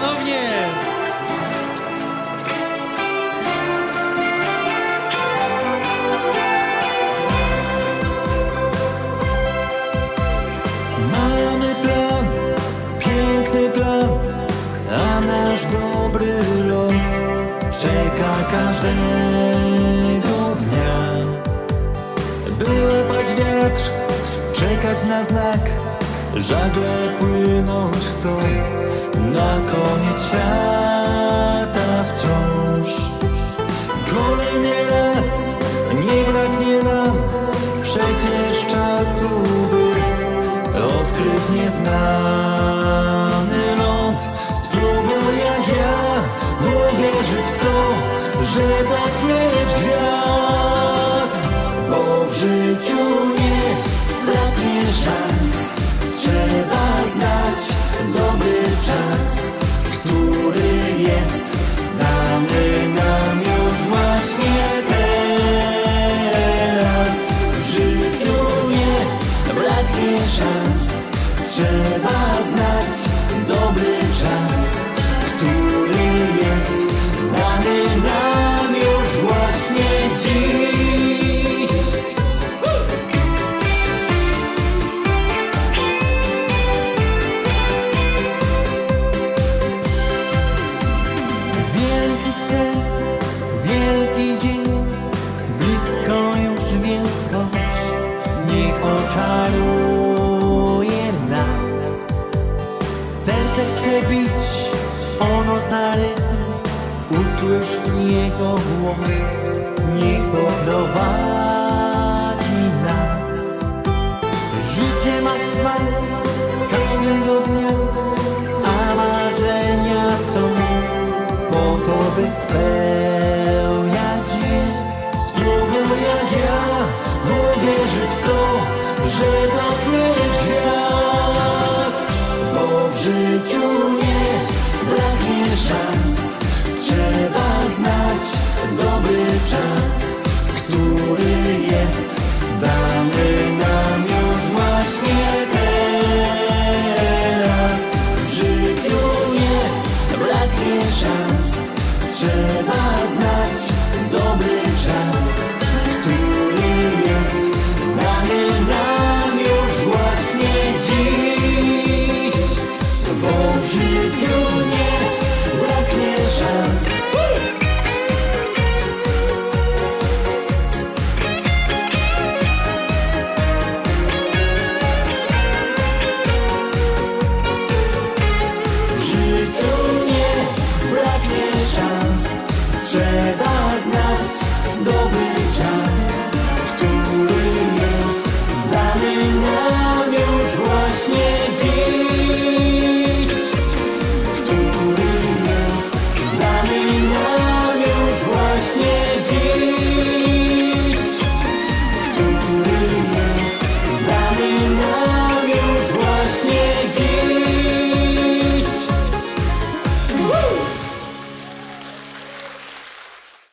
ponownie! Mamy plan, piękny plan, a nasz dobry los czeka każdego dnia. By łapać wiatr, czekać na znak, żagle płynąć chcą koniec świata wciąż. Kolejny raz nie braknie nam przecież czasu, by odkryć nieznany ląd. Spróbuj jak ja uwierzyć w to, że dotkniesz gwiazd, bo w życiu nie braknie szans. Szans, trzeba znać dobry czas, który jest dany nam już właśnie dziś. Wielki sen, wielki dzień, blisko już więc chodź, niech oczaruje Serce bić, ono zna rytm, usłysz jego głos, niech poprowadzi który jest